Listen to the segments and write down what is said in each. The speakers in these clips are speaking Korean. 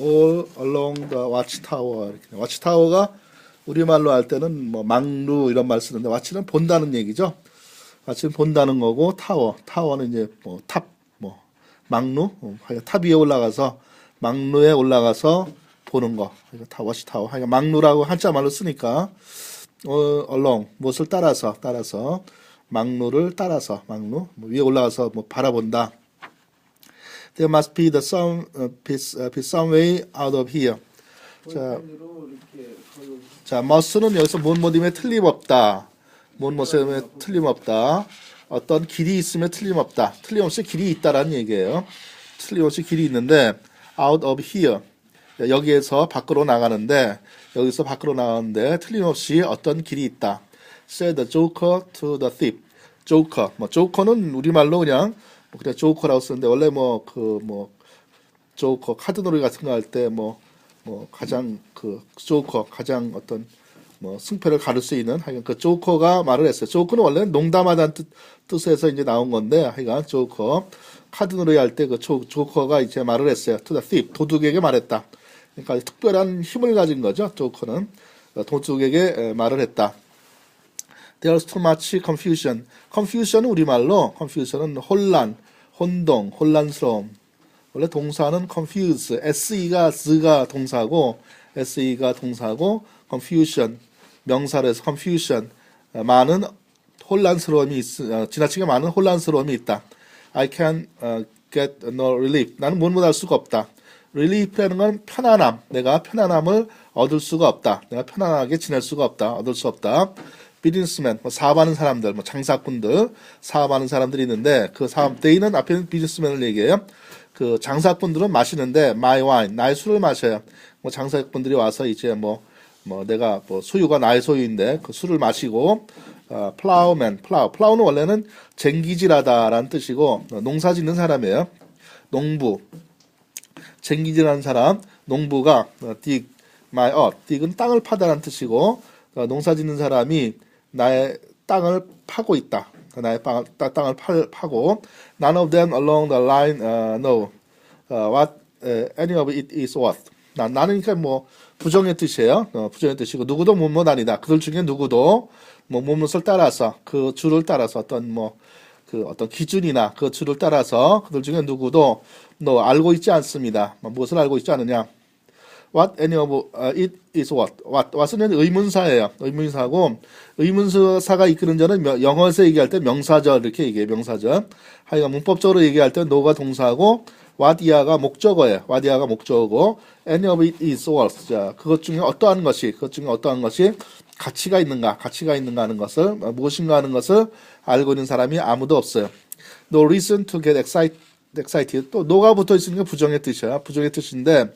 all along the watchtower. 이렇게. watchtower가 우리말로 할 때는 뭐 망루 이런 말 쓰는데 watch는 본다는 얘기죠. watch는 본다는 거고 타워, 타워는 이제 뭐 탑, 뭐 망루, 어, 탑 위에 올라가서 망루에 올라가서 보는 거. 이거 다 watchtower. 하여간 망루라고 한자 말로 쓰니까 어, along 무엇을 따라서 따라서 망루를 따라서 망루 뭐 위에 올라가서 뭐 바라본다. There must be the some uh, piece, uh, piece some way out of here. 자, 자, must는 여기서 뭔 뭐임에 틀림없다. 뭔 뭐임에 틀림없다. 어떤 길이 있으면 틀림없다. 틀림없이 길이 있다라는 얘기예요. 틀림없이 길이 있는데 out of here. 여기에서 밖으로 나가는데 여기서 밖으로 나가는데 틀림없이 어떤 길이 있다. Said the joker to the thief. joker. 뭐 joker는 우리말로 그냥 뭐 그냥 joker라고 쓰는데 원래 뭐 그 뭐 조커 카드놀이 같은 거 할 때 뭐 뭐 가장 그 조커 가장 어떤 뭐 승패를 가를 수 있는 하여간 그 조커가 말을 했어요. 조커는 원래 농담하다는 뜻, 뜻에서 이제 나온 건데 하여간 조커 카드놀이 할 때 그 조커가 이제 말을 했어요. the thief 도둑에게 말했다. 그러니까 특별한 힘을 가진 거죠. 조커는 도둑에게 에, 말을 했다. There's too much confusion. confusion은 우리말로 confusion은 혼란, 혼동, 혼란스러움. 원래 동사는 confuse, se가 s가 동사고 se가 동사고 confusion 명사로 해서 confusion 어, 많은 혼란스러움이 있, 어, 지나치게 많은 혼란스러움이 있다. I can uh, get no relief. 나는 무엇 할 수가 없다. relief라는 건 편안함. 내가 편안함을 얻을 수가 없다. 내가 편안하게 지낼 수가 없다. 얻을 수 없다. 비즈니스맨, 뭐 사업하는 사람들, 뭐 장사꾼들, 사업하는 사람들이 있는데 그 사업, 데이는 앞에 있는 비즈니스맨을 얘기해요. 그 장사꾼들은 마시는데 my wine, 나의 술을 마셔요. 뭐 장사꾼들이 와서 이제 뭐, 뭐 내가 뭐 소유가 나의 소유인데 그 술을 마시고 어, plowman, plow, plow는 원래는 쟁기질하다라는 뜻이고 어, 농사 짓는 사람이에요. 농부, 쟁기질하는 사람, 농부가 어, dig my earth, dig은 땅을 파다라는 뜻이고 어, 농사 짓는 사람이 나의 땅을 파고 있다. 나의 땅을, 따- 땅을 파, 파고 none of them along the line uh, know uh, what uh, any of it is worth. 나, 나는 그러니까 뭐 부정의 뜻이에요. 어, 부정의 뜻이고 누구도 못못 아니다. 그들 중에 누구도 뭐 못못을 따라서 그 줄을 따라서 어떤 뭐 그 어떤 기준이나 그 줄을 따라서 그들 중에 누구도 너 알고 있지 않습니다. 뭐 무엇을 알고 있지 않느냐? What any of uh, it is what? What? what은 의문사예요. 의문사고 의문사가 이끄는 명- 영어에서 얘기할 때 명사절 이렇게 얘기해요. 명사절. 하여간 문법적으로 얘기할 때 no가 동사고 이하가 목적어예요. 이하가 목적어고 any of it is worth. 자, 그것 중에 어떠한 것이 그것 중에 어떠한 것이 가치가 있는가, 가치가 있는가 하는 것을 어, 무엇인가 하는 것을 알고 있는 사람이 아무도 없어요. No reason to get excited. excited. 또 노가 붙어 있으니까 부정의 뜻이야. 부정의 뜻인데 어,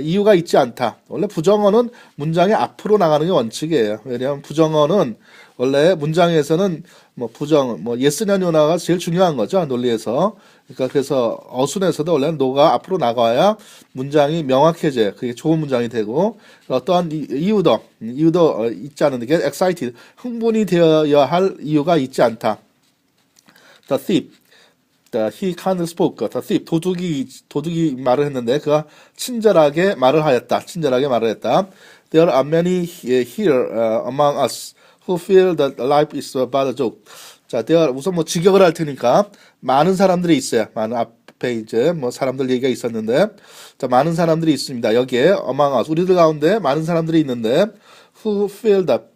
이유가 있지 않다. 원래 부정어는 문장의 앞으로 나가는 게 원칙이에요. 왜냐하면 부정어는 원래 문장에서는 뭐 부정, 뭐 예스냐 노나가 제일 중요한 거죠. 논리에서. 그러니까 그래서 어순에서도 원래 노가 앞으로 나가야 문장이 명확해져요. 그게 좋은 문장이 되고 어떠한 이- 이유도 이유도 어, 있지 않은데 get excited 흥분이 되어야 할 이유가 있지 않다. The thief the he can't spoke the thief 도둑이 도둑이 말을 했는데 그가 친절하게 말을 하였다. 친절하게 말을 했다. There are many here uh, among us who feel that life is but a joke. 자, there 우선 뭐 직역을 할 테니까 많은 사람들이 있어요. 많은 앞에 이제 뭐 사람들 얘기가 있었는데 자, 많은 사람들이 있습니다. 여기에 among us 우리들 가운데 많은 사람들이 있는데 who feel that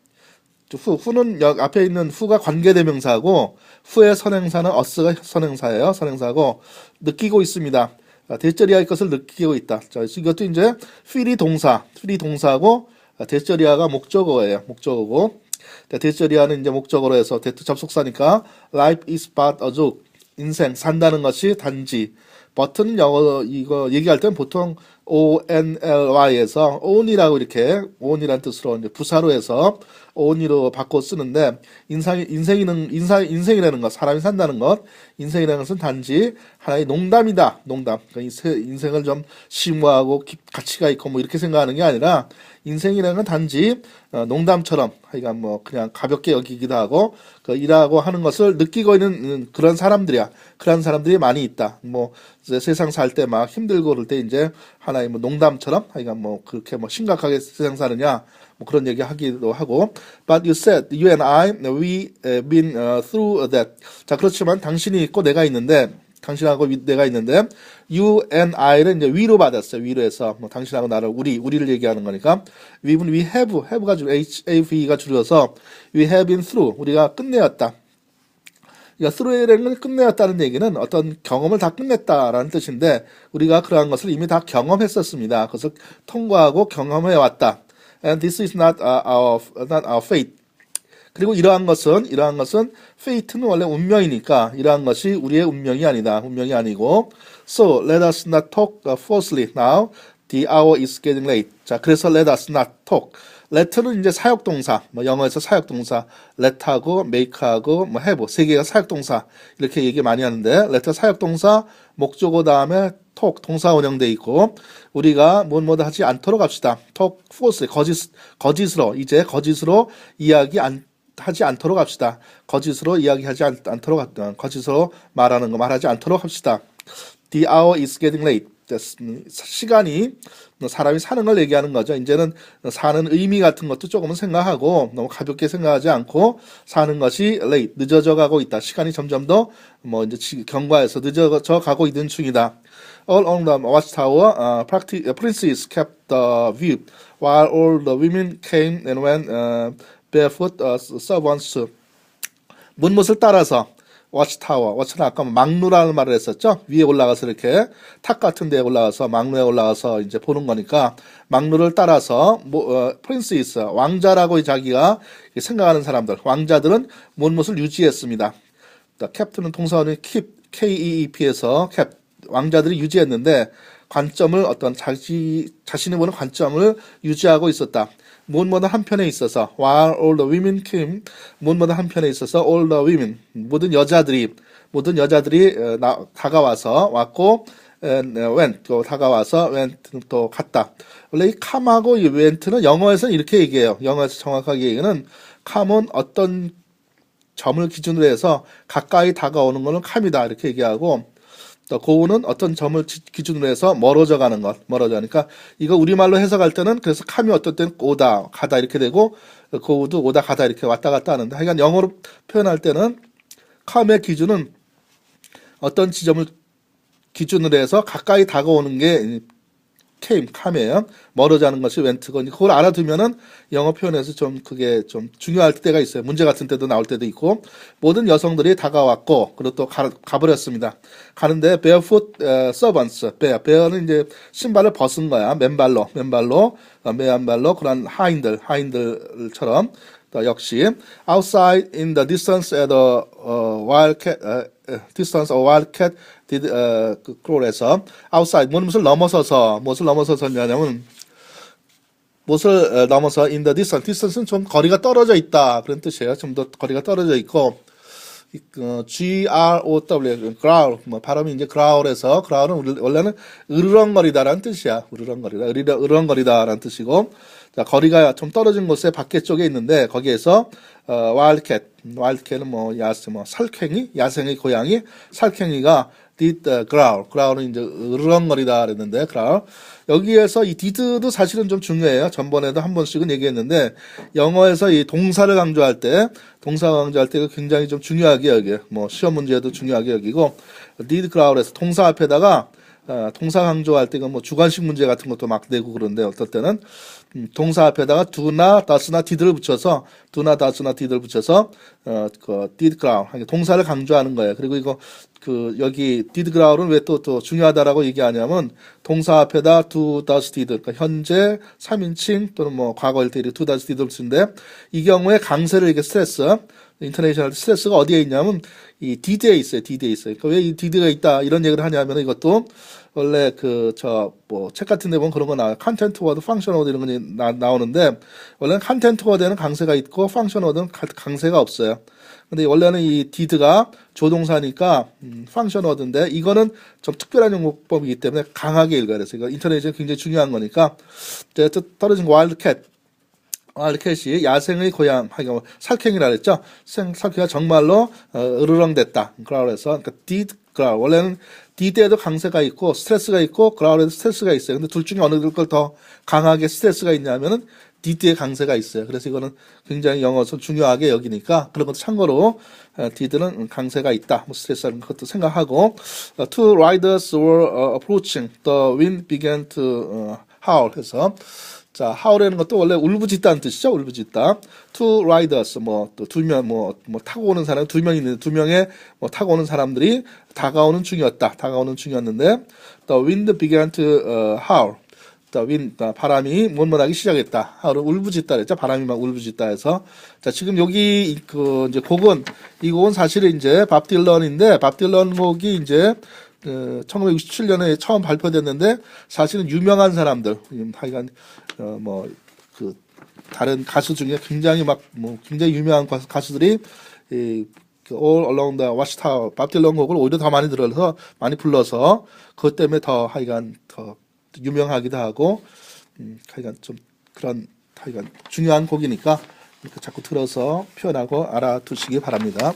후, 후는 여, 앞에 있는 후가 관계대명사고 후의 선행사는 어스가 선행사예요. 선행사고 느끼고 있습니다. 아, 대절이할 것을 느끼고 있다. 자, 이것도 이제 feel이 동사, feel이 동사고 아, 대절이하가 목적어예요. 목적어고 자, 대절이하는 이제 목적어로 해서 대투 접속사니까 life is but a joke. 인생 산다는 것이 단지 버튼 영어 이거 얘기할 때는 보통 O N L Y에서 on이라고 이렇게 on이라는 뜻으로 이제 부사로 해서 on이로 바꿔 쓰는데 인상 인생이는 인사 인생이라는 것 사람이 산다는 것 인생이라는 것은 단지 하나의 농담이다. 농담. 그러니까 인생을 좀 심오하고 깊- 가치가 있고 뭐 이렇게 생각하는 게 아니라 인생이라는 건 단지 어, 농담처럼 하여간 뭐 그냥 가볍게 여기기도 하고 그 일하고 하는 것을 느끼고 있는 음, 그런 사람들이야. 그런 사람들이 많이 있다. 뭐 이제 세상 살 때 막 힘들고 그럴 때 이제 하나의 뭐 농담처럼 하여간 뭐 그렇게 뭐 심각하게 세상 사느냐 뭐 그런 얘기 하기도 하고. But you said you and I we uh, been uh, through that. 자 그렇지만 당신이 있고 내가 있는데 당신하고 위- 내가 있는데 you and I를 이제 위로 받았어요. 위로해서 뭐 당신하고 나를 우리 우리를 얘기하는 거니까. We've we have have가 줄 HAV가 줄여서 we have been through. 우리가 끝내었다 그러니까 건 끝내었다는 얘기는 어떤 경험을 다 끝냈다라는 뜻인데 우리가 그러한 것을 이미 다 경험했었습니다. 그것을 통과하고 경험해 왔다. And this is not our not our fate. 그리고 이러한 것은 이러한 것은 fate는 원래 운명이니까 이러한 것이 우리의 운명이 아니다. 운명이 아니고 so let us not talk uh, falsely now. The hour is getting late. 자, 그래서 let us not talk. Let는 이제 사역동사, 뭐 영어에서 사역동사, let하고 make하고 뭐 have 세 개가 사역동사 이렇게 얘기 많이 하는데 let 사역동사 목적어 다음에 talk 동사 원형돼 있고 우리가 무엇 뭐다 하지 않도록 합시다. talk falsely 거짓 거짓으로 이제 거짓으로 이야기 안 하지 않도록 합시다. 거짓으로 이야기하지 않, 않도록 합- 거짓으로 말하는 거 말하지 않도록 합시다. The hour is getting late. 됐- 음, 시간이 사람이 사는 걸 얘기하는 거죠. 이제는 사는 의미 같은 것도 조금은 생각하고 너무 가볍게 생각하지 않고 사는 것이 late 늦어져 가고 있다. 시간이 점점 더 뭐 이제 지- 경과해서 늦어져 가고 있는 중이다. All on the watchtower, uh, practi- uh, princes kept the view, while all the women came and went uh, barefoot uh, servants. 문못을 따라서 워치타워, 워치는 아까 막루라는 말을 했었죠. 위에 올라가서 이렇게 탑 같은 데에 올라가서 막루에 올라가서 이제 보는 거니까 막루를 따라서 뭐, 어, 프린스이스 왕자라고 자기가 생각하는 사람들, 왕자들은 문못을 유지했습니다. 또 캡틴은 동사원이 keep, K-E-E-P에서 캡, 왕자들이 유지했는데 관점을 어떤 자기 자신이 보는 관점을 유지하고 있었다. 무엇보다 한편에 있어서 while all the women came 무엇보다 한편에 있어서 all the women 모든 여자들이 모든 여자들이 어, 나, 다가와서 왔고 and went 또 다가와서 went 또 갔다. 원래 이 come하고 이 went는 영어에서는 이렇게 얘기해요. 영어에서 정확하게 얘기는 come은 어떤 점을 기준으로 해서 가까이 다가오는 것은 캄이다 이렇게 얘기하고 또 고우는 어떤 점을 지- 기준으로 해서 멀어져 가는 것, 멀어져 가니까 이거 우리말로 해석할 때는 그래서 캄이 어떨 때는 오다, 가다 이렇게 되고 고우도 오다 가다 이렇게 왔다 갔다 하는데 하여간 영어로 표현할 때는 캄의 기준은 어떤 지점을 기준으로 해서 가까이 다가오는 게 came, come이에요. 멀어져 하는 것이 went고 그걸 알아두면은 영어 표현에서 좀 그게 좀 중요할 때가 있어요. 문제 같은 때도 나올 때도 있고 모든 여성들이 다가왔고 그리고 또 가, 가버렸습니다. 가는데 barefoot 어, servants, bear, bear는 이제 신발을 벗은 거야. 맨발로, 맨발로, 어, 맨발로 그런 하인들, 하인들처럼 또 역시 outside in the distance at a uh, wildcat uh, distance a wildcat did uh, 그 crawl에서 outside 무엇을 넘어서서 무엇을 넘어서서냐면 무엇을 어, 넘어서 in the distance distance는 좀 거리가 떨어져 있다 그런 뜻이에요. 좀 더 거리가 떨어져 있고 이, 어, G R O W growl 뭐 발음이 이제 growl에서 growl은 원래는 으르렁거리다라는 뜻이야. 으르렁거리다, 으르렁, 으르렁거리다라는 뜻이고 자 거리가 좀 떨어진 곳에 밖에 쪽에 있는데 거기에서 어, wildcat, wildcat은 뭐 야스 뭐 살쾡이, 야생의 고양이, 살쾡이가 did growl, growl은 이제 으르렁거리다 그랬는데 growl 여기에서 이 did도 사실은 좀 중요해요. 전번에도 한 번씩은 얘기했는데 영어에서 이 동사를 강조할 때 동사 강조할 때 굉장히 좀 중요하게 여기요. 뭐 시험 문제도 중요하게 여기고 did growl에서 동사 앞에다가 어, 동사 강조할 때가 뭐 주관식 문제 같은 것도 막 내고 그런데 어떨 때는 음, 동사 앞에다가 do나 does나 did를 붙여서 do나 does나 did를 붙여서 어그 growl 하게 동사를 강조하는 거예요. 그리고 이거 그 여기 did growl은 왜 또 또 중요하다라고 얘기하냐면 동사 앞에다 do, does, did 그러니까 현재 3인칭 또는 뭐 과거일 때 do, does, did를 쓰는데 이 경우에 강세를 이게 스트레스 인터내셔널 스트레스가 어디에 있냐면 이 did에 있어요. did에 있어요. 그러니까 왜이 did가 있다 이런 얘기를 하냐면 이것도 원래 그 저 뭐 책 같은 데 보면 그런 거 나와요. 컨텐트 워드, 펑션 워드 이런 거 나, 나오는데 원래는 컨텐트 워드에는 강세가 있고 펑션 워드는 가- 강세가 없어요. 근데 원래는 이 did가 조동사니까 음, 펑션 워드인데 이거는 좀 특별한 용법이기 때문에 강하게 읽어야 돼서 이거 인터넷에 굉장히 중요한 거니까 떨어진 거 와일드캣 와일드캣이 야생의 고향 하기가 살쾡이라 그랬죠. 생- 살쾡이가 정말로 어, 으르렁댔다. 그래서 그러니까 did growl 원래는 D 때에도 강세가 있고 스트레스가 있고 그라울에도 스트레스가 있어요. 근데 둘 중에 어느 걸 더 강하게 스트레스가 있냐면은 D 때에 강세가 있어요. 그래서 이거는 굉장히 영어에서 중요하게 여기니까 그런 것도 참고로 어, D들은 강세가 있다. 뭐 스트레스라는 것도 생각하고 어, Two riders were uh, approaching. The wind began to howl. 해서 자, howl이라는 것도 원래 울부짖다는 뜻이죠. 울부짖다. Two riders 뭐 또 두 명 뭐 뭐 타고 오는 사람 두 명 있는데 두 명의 뭐 타고 오는 사람들이 다가오는 중이었다. 다가오는 중이었는데 The wind began to uh, howl. The wind 아, 바람이 못못하기 시작했다. 하루 울부짖다 그랬죠. 바람이 막 울부짖다 해서 자 지금 여기 이- 그 이제 곡은 이 곡은 사실은 이제 밥 딜런인데 밥 딜런 곡이 이제 그 1967년에 처음 발표됐는데 사실은 유명한 사람들 음, 하여간 어 뭐그 다른 가수 중에 굉장히 막 뭐 굉장히 유명한 가수, 가수들이 이, 그 All Along the Watchtower 밥 딜런 곡을 오히려 더 많이 들어서 많이 불러서 그것 때문에 더 하여간 더 유명하기도 하고 음, 하여간 좀 그런 하여간 중요한 곡이니까 자꾸 들어서 표현하고 알아두시기 바랍니다.